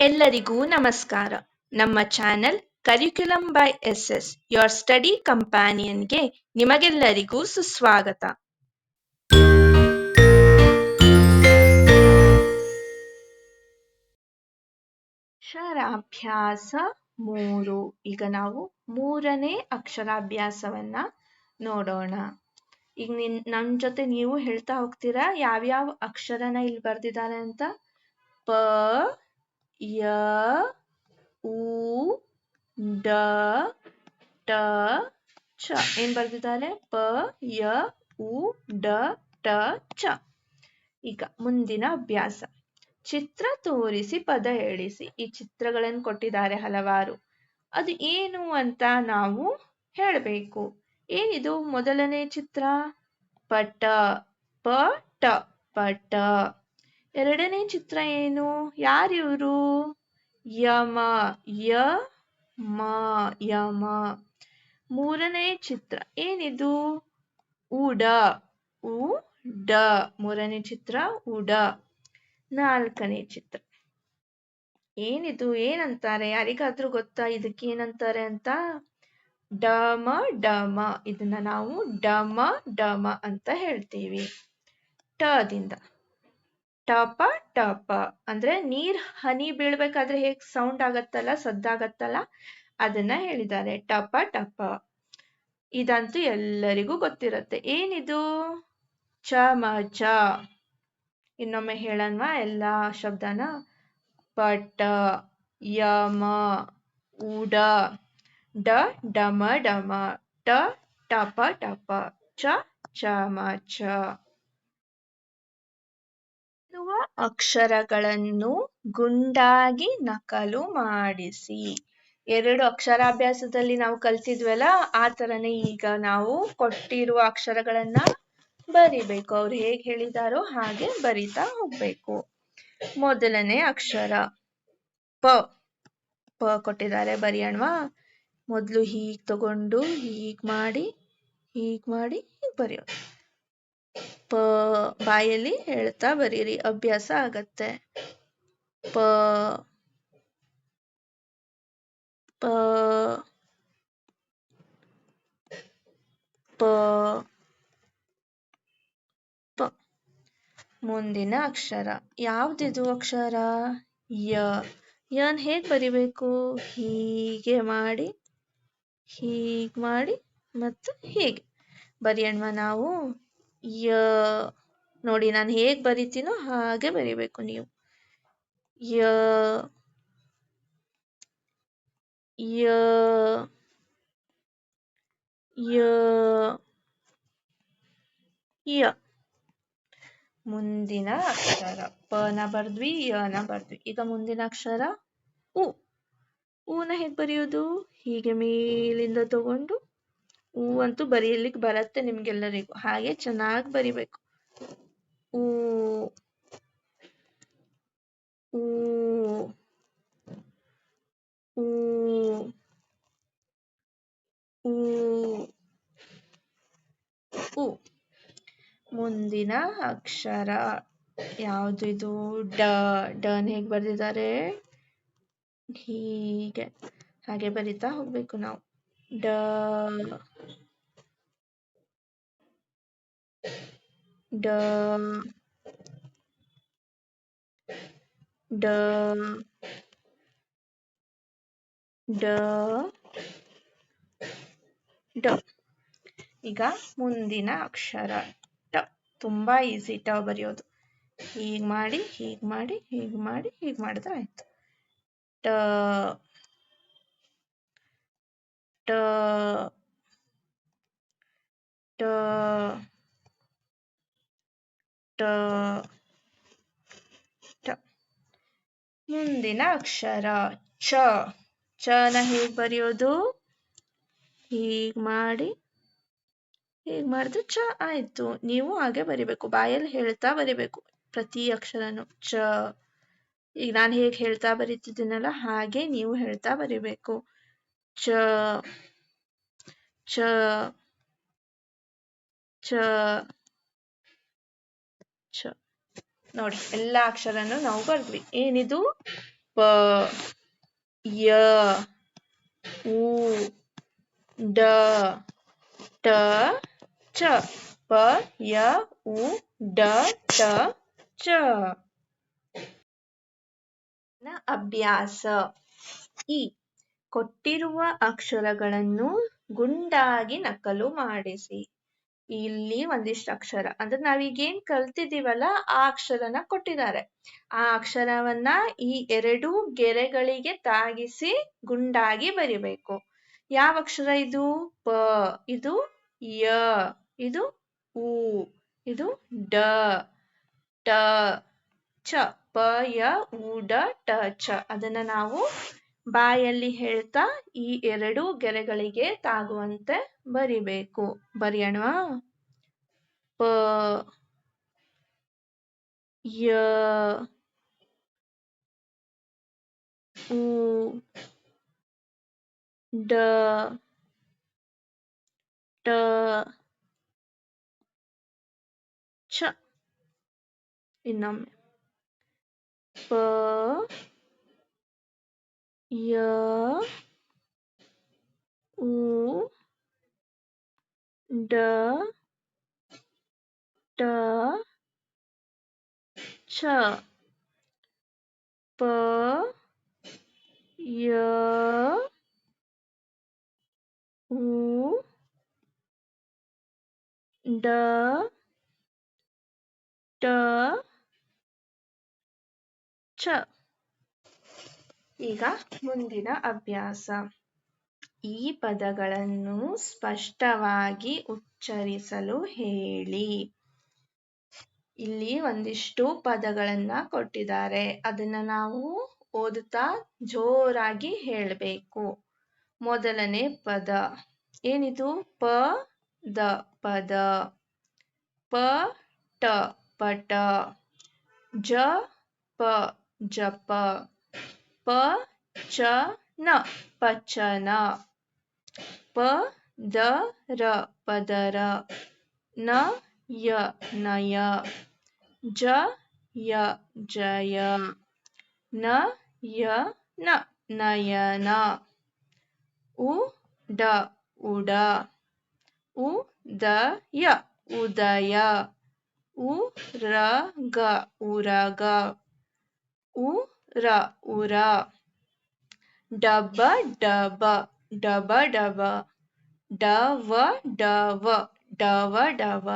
ಎಲ್ಲರಿಗೂ ನಮಸ್ಕಾರ. ನಮ್ಮ channel curriculum by S S your study ಕಂಪ್ಯಾನಿಯನ್ಗೆ ನಿಮಗೆಲ್ಲರಿಗೂ ಸುಸ್ವಾಗತ. ಅಕ್ಷರಾಭ್ಯಾಸ ಮೂರು. ಈಗ ನಾವು ಮೂರನೇ ಅಕ್ಷರಾಭ್ಯಾಸವನ್ನ ನೋಡೋಣ. ಈಗ ನಿನ್ ನಮ್ ಜೊತೆ ನೀವು ಹೇಳ್ತಾ ಹೋಗ್ತೀರಾ? ಯಾವ್ಯಾವ ಅಕ್ಷರನ ಇಲ್ಲಿ ಬರ್ದಿದ್ದಾರೆ ಅಂತ? ಪ ಯ, ಉ, ಡ, ಟ, ಚ. ಏನ್ ಬರ್ದಿದ್ದಾರೆ ಪ, ಯ, ಉ, ಡ, ಟ, ಚ. ಈಗ ಮುಂದಿನ ಅಭ್ಯಾಸ. ಚಿತ್ರ ತೋರಿಸಿ, ಪದ ಹೇಳಿಸಿ ಈ ಚಿತ್ರಗಳನ್ನು ಕೊಟ್ಟಿದ್ದಾರೆ ಹಲವಾರು. ಅದು ಏನು ಅಂತ ನಾವು ಹೇಳಬೇಕು. ಏನಿದು? ಮೊದಲನೇ ಚಿತ್ರ? ಪಟ. ಪಟ ಪಟ. ಎರಡನೇ ಚಿತ್ರ ಏನು? ಯಾರಿವರು ಯಮ, ಯ, ಮ, ಯಮ. ಮೂರನೇ ಚಿತ್ರ ಏನಿದು? ಉಡ, ಉ, ಡ. ಮೂರನೇ ಚಿತ್ರ ಉಡ. ನಾಲ್ಕನೇ ಚಿತ್ರ. ಏನಿದು? ಏನಂತಾರೆ? ಯಾರಿಗಾದ್ರೂ ಗೊತ್ತಾ? ಇದಕ್ಕೆ ಏನಂತಾರೆ ಅಂತ? ಡಮ ಡಮ. ಇದನ್ನ ನಾವು ಡಮ ಡಮ ಅಂತ ಹೇಳ್ತೀವಿ. ಟದಿಂದ ಟಪ ಟಪ ಅಂದ್ರೆ ನೀರ್, ಹನಿ ಬೀಳ್ಬೇಕಾದ್ರೆ ಹೇಗ್ ಸೌಂಡ್ ಆಗತ್ತಲ್ಲ, ಸದ್ದಾಗತ್ತಲ್ಲ, ಅದನ್ನ ಹೇಳಿದ್ದಾರೆ. ಟಪ ಟಪ ಇದಂತೂ ಎಲ್ಲರಿಗೂ ಗೊತ್ತಿರುತ್ತೆ. ಏನಿದು? ಚಮಚ ಇನ್ನೊಮ್ಮೆ ಹೇಳನ್ವಾ ಎಲ್ಲಾ ಶಬ್ದನ? ಪಟ ಯಮ ಉಡ ಡ. ಡಮ ಡಮ ಟ ಟಪ ಟಪ ಚ ಚಮಚ ಅಕ್ಷರಗಳನ್ನು ಗುಂಡಾಗಿ ನಕಲು ಮಾಡಿಸಿ. ಎರಡು ಅಕ್ಷರಾಭ್ಯಾಸದಲ್ಲಿ ನಾವು ಕಲ್ತಿದ್ವಲ್ಲ, ಆ ತರನೇ ಈಗ ನಾವು ಕೊಟ್ಟಿರುವ ಅಕ್ಷರಗಳನ್ನ ಬರಿಬೇಕು. ಅವ್ರು ಹೇಗ್ ಹೇಳಿದಾರೋ ಹಾಗೆ ಬರಿತಾ ಹೋಗ್ಬೇಕು. ಮೊದಲನೇ ಅಕ್ಷರ ಪ. ಪ ಕೊಟ್ಟಿದ್ದಾರೆ ಬರೆಯೋಣವಾ ಮೊದಲು ಹೀಗ್ ತಗೊಂಡು ಹೀಗ್ ಮಾಡಿ ಹೀಗ್ ಮಾಡಿ, ಹೀಗ್ ಬರೆಯೋದು. ಪ ಬಾಯಲ್ಲಿ ಹೇಳ್ತಾ ಬರೀರಿ, ಅಭ್ಯಾಸ ಆಗತ್ತೆ. ಪ ಪ ಪ ಪ. ಮುಂದಿನ ಅಕ್ಷರ. ಯಾವ್ದಿದು ಅಕ್ಷರ? ಯ. ಯನ್ ಹೇಗ್ ಬರಿಬೇಕು? ಹೀಗೆ ಮಾಡಿ, ಹೀಗ್ ಮಾಡಿ ಮತ್ತು ಹೀಗೆ. ಬರೆಯೋಣವಾ ನಾವು ಯ ನೋಡಿ ನಾನು ಹೇಗೆ ಬರಿತೀನೋ ಹಾಗೆ ಬರಿಬೇಕು ನೀವು. ಯ ಯ ಯ ಯ. ಮುಂದಿನ ಅಕ್ಷರ. ಪನ ಬರ್ದ್ವಿ ಯನ ಬರ್ದ್ವಿ. ಈಗ ಮುಂದಿನ ಅಕ್ಷರ ಉ. ಊನ ಹೇಗೆ ಬರೆಯೋದು? ಹೀಗೆ ಮೇಲಿಂದ ತಗೊಂಡು ಹೂ ಅಂತೂ ಬರೆಯಲಿಕ್ಕೆ ಬರತ್ತೆ ನಿಮ್ಗೆಲ್ಲರಿಗೂ. ಹಾಗೆ ಚೆನ್ನಾಗಿ ಬರಿಬೇಕು. ಊ ಊ ಊ ಊ ಮುಂದಿನ ಅಕ್ಷರ ಯಾವುದು ಇದು? ಡ. ಡನ್ ಹೇಗೆ ಬರೆದಿದ್ದಾರೆ? ಹೀಗೆ. ಹಾಗೆ ಬರಿತಾ ಹೋಗ್ಬೇಕು ನಾವು. ಡ ಡ ಡ ಡ ಡ ಈಗ ಮುಂದಿನ ಅಕ್ಷರ ಟ ತುಂಬಾ ಈಸಿ ಟ ಬರೆಯೋದು. ಹೀಗ್ ಮಾಡಿ ಹೀಗ್ ಮಾಡಿ ಹೀಗ್ ಮಾಡಿ, ಹೀಗ್ ಮಾಡಿದ್ರೆ ಆಯ್ತು. ಟ ಟ ಟ ಟ ಟ ಮುಂದಿನ ಅಕ್ಷರ ಚ. ಚನ ಹೇಗ್ ಬರೆಯೋದು. ಹೀಗ್ ಮಾಡಿ. ಹೀಗ್ ಮಾಡಿದ್ರೆ ಚ ಆಯ್ತು. ನೀವು ಹಾಗೆ ಬರಿಬೇಕು. ಬಾಯಲ್ಲಿ ಹೇಳ್ತಾ ಬರಿಬೇಕು. ಪ್ರತಿ ಅಕ್ಷರನು ಚ. ಈಗ ನಾನು ಹೇಗೆ ಹೇಳ್ತಾ ಬರೀತಿದ್ದೀನಲ್ಲ, ಹಾಗೆ ನೀವು ಹೇಳ್ತಾ ಬರಿಬೇಕು. ಚ ಚ ಚ ಚ ನೋಡಿ, ಎಲ್ಲ ಅಕ್ಷರನು ನಾವು ಬರ್ದ್ವಿ. ಏನಿದು? ಪ, ಯ, ಉ, ಡ, ಟ, ಚ. ಪ, ಯ, ಉ, ಡ, ಟ, ಚ. ಅಭ್ಯಾಸ. ಈ ಕೊಟ್ಟಿರುವ ಅಕ್ಷರಗಳನ್ನು ಗುಂಡಾಗಿ ನಕಲು ಮಾಡಿಸಿ. ಇಲ್ಲಿ ಒಂದಿಷ್ಟು ಅಕ್ಷರ. ಅಂದ್ರೆ ನಾವೀಗೇನ್ ಕಲ್ತಿದೀವಲ್ಲ ಆ ಅಕ್ಷರನ ಕೊಟ್ಟಿದ್ದಾರೆ. ಆ ಅಕ್ಷರವನ್ನ ಈ ಎರಡು ಗೆರೆಗಳಿಗೆ ತಾಗಿಸಿ ಗುಂಡಾಗಿ ಬರಿಬೇಕು. ಯಾವ ಅಕ್ಷರ ಇದು? ಪ. ಇದು ಯ. ಇದು ಉ. ಇದು ಡ. ಟ. ಚ ಪ. ಯ. ಉ. ಡ. ಟ. ಚ ಅದನ್ನ ನಾವು ಬಾಯಲ್ಲಿ ಹೇಳ್ತಾ ಈ ಎರಡು ಗೆರೆಗಳಿಗೆ ತಾಗುವಂತೆ ಬರಿಬೇಕು. ಬರೆಯೋಣವಾ? ಪ, ಯ, ಉ, ಡ, ಟ ಛ ಇನ್ನೊಮ್ಮೆ. ಪ ಯ ಉ ಡ ಟ ಚ ಪ ಯ ಉ ಡ ಟ ಚ ಈಗ ಮುಂದಿನ ಅಭ್ಯಾಸ. ಈ ಪದಗಳನ್ನು ಸ್ಪಷ್ಟವಾಗಿ ಉಚ್ಚರಿಸಲು ಹೇಳಿ. ಇಲ್ಲಿ ಒಂದಿಷ್ಟು ಪದಗಳನ್ನ ಕೊಟ್ಟಿದ್ದಾರೆ. ಅದನ್ನ ನಾವು ಓದುತ್ತಾ ಜೋರಾಗಿ ಹೇಳಬೇಕು. ಮೊದಲನೇ ಪದ. ಏನಿದು? ಪ, ದ, ಪದ. ಪ, ಟ, ಪಟ. ಜ, ಪ, ಜಪ. ಪ ಚ ನ ಪಚನ ಪ ದ ರ ಪದರ ನ ಯ ನಯ ಜ ಯ ಜಯ ನ ಯ ನ ರ ಉರ ಡಬ ಡಬ ಡಬ ಡಬ, ಡವ ಡವ ಡವ ಡವ,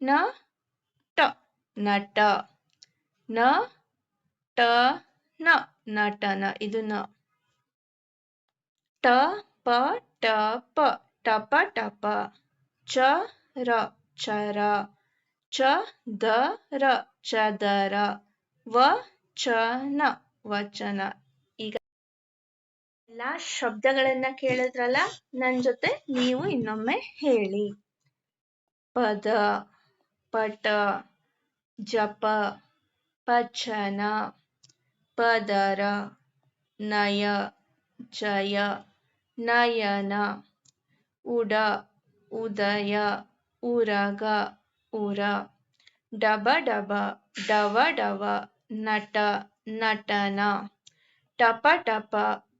ನ, ಟ ನಟ ನ, ಟ, ನ, ನಟನ, ಇದು ನ. ಟ, ಪ ಟ, ಪ ಟಪ ಟಪ ಚ, ರ ಚರ ಚ, ದ, ರ ಚದರ ವ ಚ ನ ವಚನ. ಈಗ ಎಲ್ಲ ಶಬ್ದಗಳನ್ನ ಕೇಳಿದ್ರಲ್ಲ, ನನ್ ಜೊತೆ ನೀವು ಇನ್ನೊಮ್ಮೆ ಹೇಳಿ. ಪದ, ಪಟ, ಜಪ, ಪಚನ, ಪದರ, ನಯ, ಜಯ, ನಯನ, ಉಡ, ಉದಯ, ಉರಗ, ಉರ. ಡಬ ಡಬ, ಡವ ಡವ. ನಟ, ನಟನ ಟಪ ಟಪ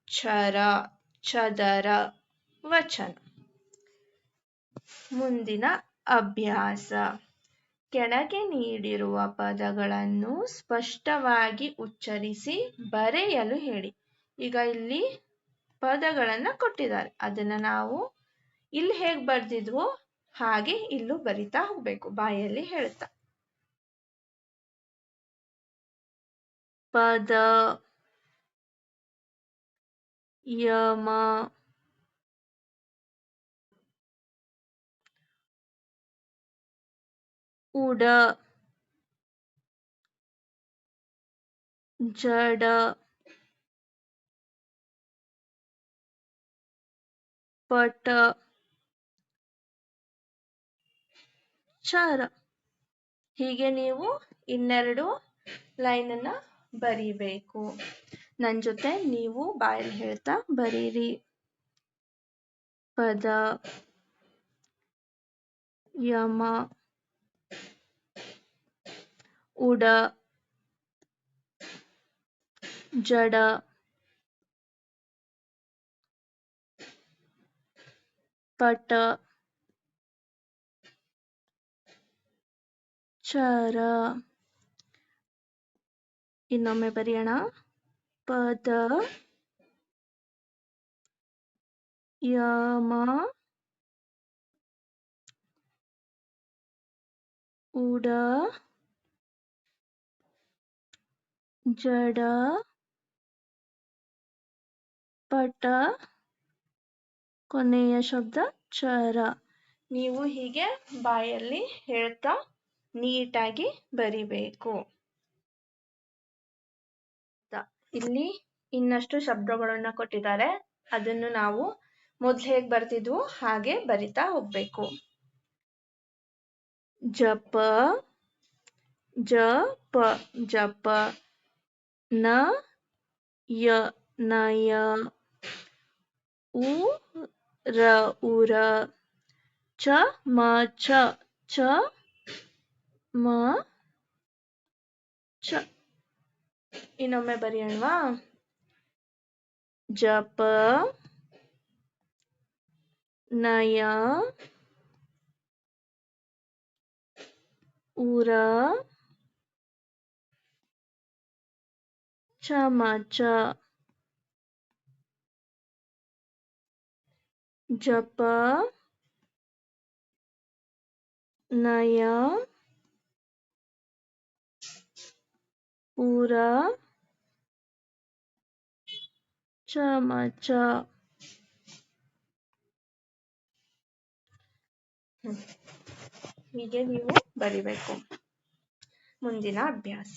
ಛರ ಚದರ ವಚನ. ಮುಂದಿನ ಅಭ್ಯಾಸ. ಕೆಳಗೆ ನೀಡಿರುವ ಪದಗಳನ್ನು ಸ್ಪಷ್ಟವಾಗಿ ಉಚ್ಚರಿಸಿ ಬರೆಯಲು ಹೇಳಿ. ಈಗ ಇಲ್ಲಿ ಪದಗಳನ್ನ ಕೊಟ್ಟಿದ್ದಾರೆ. ಅದನ್ನ ನಾವು ಇಲ್ಲಿ ಹೇಗ್ ಬರ್ದಿದ್ವೋ ಹಾಗೆ ಇಲ್ಲೂ ಬರಿತಾ ಹೋಗ್ಬೇಕು. ಬಾಯಲ್ಲಿ ಹೇಳ್ತಾ ಪದ ಯಮ ಉಡ ಜಡ ಪಟ ಚರ ಹೀಗೆ ನೀವು ಇನ್ನೆರಡು ಲೈನನ್ನ ಬರೀಬೇಕು. ನನ್ನ ಜೊತೆ ನೀವು ಬಾಯಲ್ಲಿ ಹೇಳ್ತಾ ಬರೀರಿ. ಪದ ಯಮ ಉಡ ಜಡ ಪಟ ಚರ ಇನ್ನೊಮ್ಮೆ ಬರೆಯೋಣ. ಪದ ಯಮ ಉಡ ಜಡ ಪಟ ಕೊನೆಯ ಶಬ್ದ ಚರ ನೀವು ಹೀಗೆ ಬಾಯಲ್ಲಿ ಹೇಳ್ತಾ ನೀಟಾಗಿ ಬರಿಬೇಕು. ಇಲ್ಲಿ ಇನ್ನಷ್ಟು ಶಬ್ದಗಳನ್ನ ಕೊಟ್ಟಿದ್ದಾರೆ. ಅದನ್ನು ನಾವು ಮೊದ್ಲು ಹೇಗ್ ಬರ್ತಿದ್ವು, ಹಾಗೆ ಬರಿತಾ ಹೋಗ್ಬೇಕು. ಜಪ ಜಪ ಜಪ, ನ, ಯ ನಯ ಉ, ರ ಉರ ಚ, ಮ, ಚ ಚ, ಮ, ಚ. ಇನ್ನೊಮ್ಮೆ ಬರೆಯೋಣವಾ? ಜಪ ನಯ ಉರ ಚಮಚ ಜಪ ನಯ ಉರ ಚಮಚ ಹೀಗೆ ನೀವು ಬರಿಬೇಕು. ಮುಂದಿನ ಅಭ್ಯಾಸ.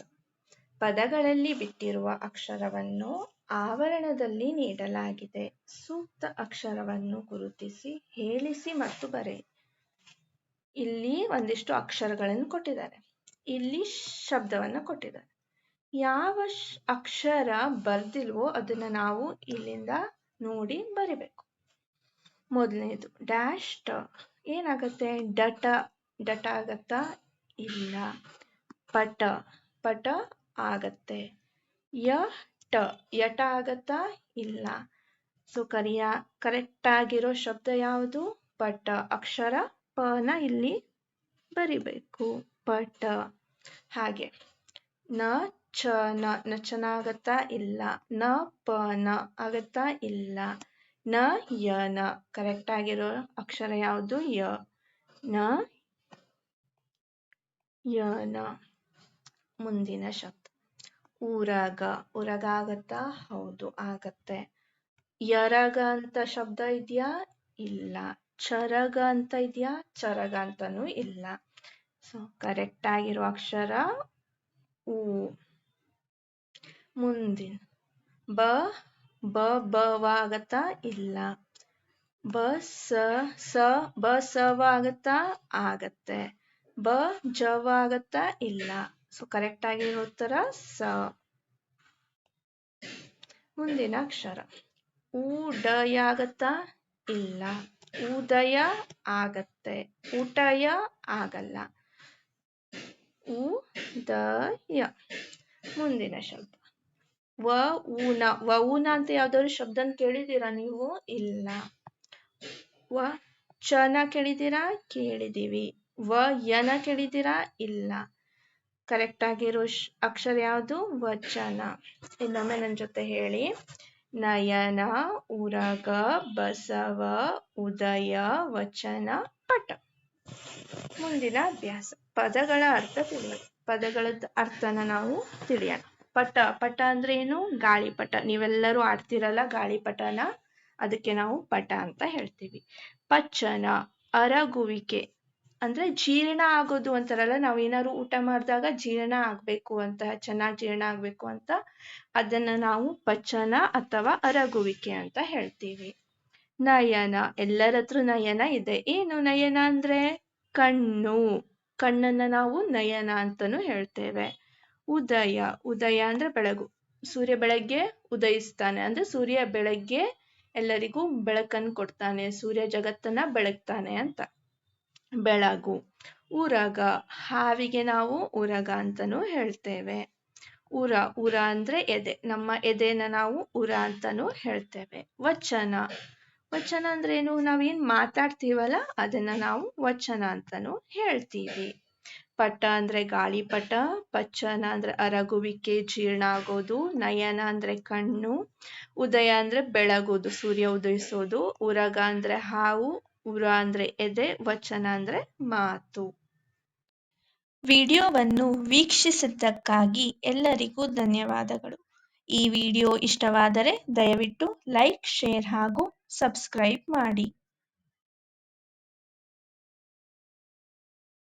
ಪದಗಳಲ್ಲಿ ಬಿಟ್ಟಿರುವ ಅಕ್ಷರವನ್ನು ಆವರಣದಲ್ಲಿ ನೀಡಲಾಗಿದೆ. ಸೂಕ್ತ ಅಕ್ಷರವನ್ನು ಗುರುತಿಸಿ, ಹೇಳಿಸಿ ಮತ್ತು ಬರೆ ಇಲ್ಲಿ ಒಂದಿಷ್ಟು ಅಕ್ಷರಗಳನ್ನು ಕೊಟ್ಟಿದ್ದಾರೆ. ಇಲ್ಲಿ ಶಬ್ದವನ್ನು ಕೊಟ್ಟಿದ್ದಾರೆ. ಯಾವ ಅಕ್ಷರ ಬರ್ದಿಲ್ವೋ ಅದನ್ನ ನಾವು ಇಲ್ಲಿಂದ ನೋಡಿ ಬರಿಬೇಕು. ಮೊದಲನೇದು ಡ್ಯಾಶ್ ಟ. ಏನಾಗತ್ತೆ? ಡಟ. ಡಟ ಆಗತ್ತಾ? ಇಲ್ಲ. ಪಟ. ಪಟ ಆಗತ್ತೆ. ಯ ಟ. ಯಟ ಆಗತ್ತಾ? ಇಲ್ಲ. ಸೊ ಕರಿಯ ಕರೆಕ್ಟ್ ಆಗಿರೋ ಶಬ್ದ ಯಾವುದು? ಪಟ. ಅಕ್ಷರ ಪನ ಇಲ್ಲಿ ಬರಿಬೇಕು. ಪಟ. ಹಾಗೆ. ನ ಚ ನ ನಚನ ಆಗತ್ತಾ ಇಲ್ಲ. ನ, ಪ, ನ ಆಗತ್ತಾ ಇಲ್ಲ. ನ, ಯ, ನ. ಕರೆಕ್ಟ್ ಆಗಿರೋ ಅಕ್ಷರ ಯಾವುದು? ಯ. ನ ಯ, ನ. ಮುಂದಿನ ಶಬ್ದ. ಊರಗ. ಉರಗ ಆಗತ್ತಾ? ಹೌದು, ಆಗತ್ತೆ. ಯರಗ ಅಂತ ಶಬ್ದ ಇದೆಯಾ? ಇಲ್ಲ. ಚರಗ ಅಂತ ಇದೆಯಾ? ಚರಗ ಅಂತಾನೂ ಇಲ್ಲ. ಸೊ ಕರೆಕ್ಟ್ ಆಗಿರೋ ಅಕ್ಷರ ಊ. ಮುಂದಿನ. ಬ ಬ ಬ ಆಗತ್ತಾ ಇಲ್ಲ. ಬ, ಸ ಸ, ಬ, ಸ ಆಗತ್ತಾ ಆಗತ್ತೆ. ಬ, ಜ ಇಲ್ಲ. ಸೊ ಕರೆಕ್ಟ್ ಆಗಿ ಉತ್ತರ ಸ. ಮುಂದಿನ ಅಕ್ಷರ. ಆಗತ್ತಾ ಇಲ್ಲ. ಉದಯ ಆಗತ್ತೆ. ಊಟಯ ಆಗಲ್ಲ. ಉದಯ ಮುಂದಿನ ಶಬ್ದ. ವ ಊನ ವ ಊನ ಅಂತ ಯಾವ್ದಾದ್ರು ಶಬ್ದನ ಕೇಳಿದ್ದೀರಾ ನೀವು? ಇಲ್ಲ. ವ ಚನ ಕೇಳಿದ್ದೀರಾ? ಕೇಳಿದೀವಿ ವ ಯನ ಕೇಳಿದ್ದೀರಾ? ಇಲ್ಲ. ಕರೆಕ್ಟ್ ಆಗಿರೋ ಅಕ್ಷರ ಯಾವುದು? ವಚನ. ಇನ್ನೊಮ್ಮೆ ನನ್ನ ಜೊತೆ ಹೇಳಿ. ನಯನ, ಉರಗ, ಬಸವ, ಉದಯ, ವಚನ, ಪಟ. ಮುಂದಿನ ಅಭ್ಯಾಸ. ಪದಗಳ ಅರ್ಥ ತಿಳಿಯೋದು ಪದಗಳ ಅರ್ಥನ ನಾವು ತಿಳಿಯೋಣ. ಪಟ ಪಟ ಅಂದ್ರೆ ಏನು? ಗಾಳಿಪಟ ನೀವೆಲ್ಲರೂ ಆಡ್ತಿರಲ್ಲ ಗಾಳಿಪಟನ ಅದಕ್ಕೆ ನಾವು ಪಟ ಅಂತ ಹೇಳ್ತೀವಿ. ಪಚನ, ಅರಗುವಿಕೆ ಅಂದ್ರೆ ಜೀರ್ಣ ಆಗೋದು ಅಂತಾರಲ್ಲ ನಾವು ಏನಾದ್ರು ಊಟ ಮಾಡಿದಾಗ ಜೀರ್ಣ ಆಗ್ಬೇಕು ಅಂತ, ಚೆನ್ನಾಗಿ ಜೀರ್ಣ ಆಗ್ಬೇಕು ಅಂತ, ಅದನ್ನ ನಾವು ಪಚನ ಅಥವಾ ಅರಗುವಿಕೆ ಅಂತ ಹೇಳ್ತೀವಿ. ನಯನ ಎಲ್ಲರ ಹತ್ರ ನಯನ ಇದೆ. ಏನು ನಯನ ಅಂದ್ರೆ? ಕಣ್ಣು. ಕಣ್ಣನ್ನ ನಾವು ನಯನ ಅಂತಾನು ಹೇಳ್ತೇವೆ. ಉದಯ ಉದಯ ಅಂದ್ರೆ ಬೆಳಗು. ಸೂರ್ಯ ಬೆಳಗ್ಗೆ ಉದಯಿಸ್ತಾನೆ ಅಂದ್ರೆ ಸೂರ್ಯ ಬೆಳಗ್ಗೆ ಎಲ್ಲರಿಗೂ ಬೆಳಕನ್ನು ಕೊಡ್ತಾನೆ, ಸೂರ್ಯ ಜಗತ್ತನ್ನ ಬೆಳಗ್ತಾನೆ ಅಂತ. ಬೆಳಗು, ಊರಗ, ಹಾವಿಗೆ ನಾವು ಉರಗ ಅಂತಾನೂ ಹೇಳ್ತೇವೆ. ಉರ ಉರ ಅಂದ್ರೆ ಎದೆ, ನಮ್ಮ ಎದೆನ ನಾವು ಉರ ಅಂತಾನು ಹೇಳ್ತೇವೆ. ವಚನ ವಚನ ಅಂದ್ರೆ ಏನು? ನಾವೇನ್ ಮಾತಾಡ್ತೀವಲ್ಲ, ಅದನ್ನ ನಾವು ವಚನ ಅಂತಾನು ಹೇಳ್ತೀವಿ. ಪಟ ಅಂದ್ರೆ ಗಾಳಿಪಟ ಪಚನ ಅಂದ್ರೆ ಅರಗುವಿಕೆ, ಜೀರ್ಣ ಆಗೋದು, ನಯನ ಅಂದ್ರೆ ಕಣ್ಣು, ಉದಯ ಅಂದ್ರೆ ಬೆಳಗೋದು, ಸೂರ್ಯ ಉದಯಿಸೋದು, ಉರಗ ಅಂದ್ರೆ ಹಾವು, ಉರ ಅಂದ್ರೆ ಎದೆ, ವಚನ ಅಂದ್ರೆ ಮಾತು. ವಿಡಿಯೋವನ್ನು ವೀಕ್ಷಿಸಿದ್ದಕ್ಕಾಗಿ ಎಲ್ಲರಿಗೂ ಧನ್ಯವಾದಗಳು. ಈ ವಿಡಿಯೋ ಇಷ್ಟವಾದರೆ ದಯವಿಟ್ಟು ಲೈಕ್, ಶೇರ್ ಹಾಗೂ ಸಬ್ಸ್ಕ್ರೈಬ್ ಮಾಡಿ.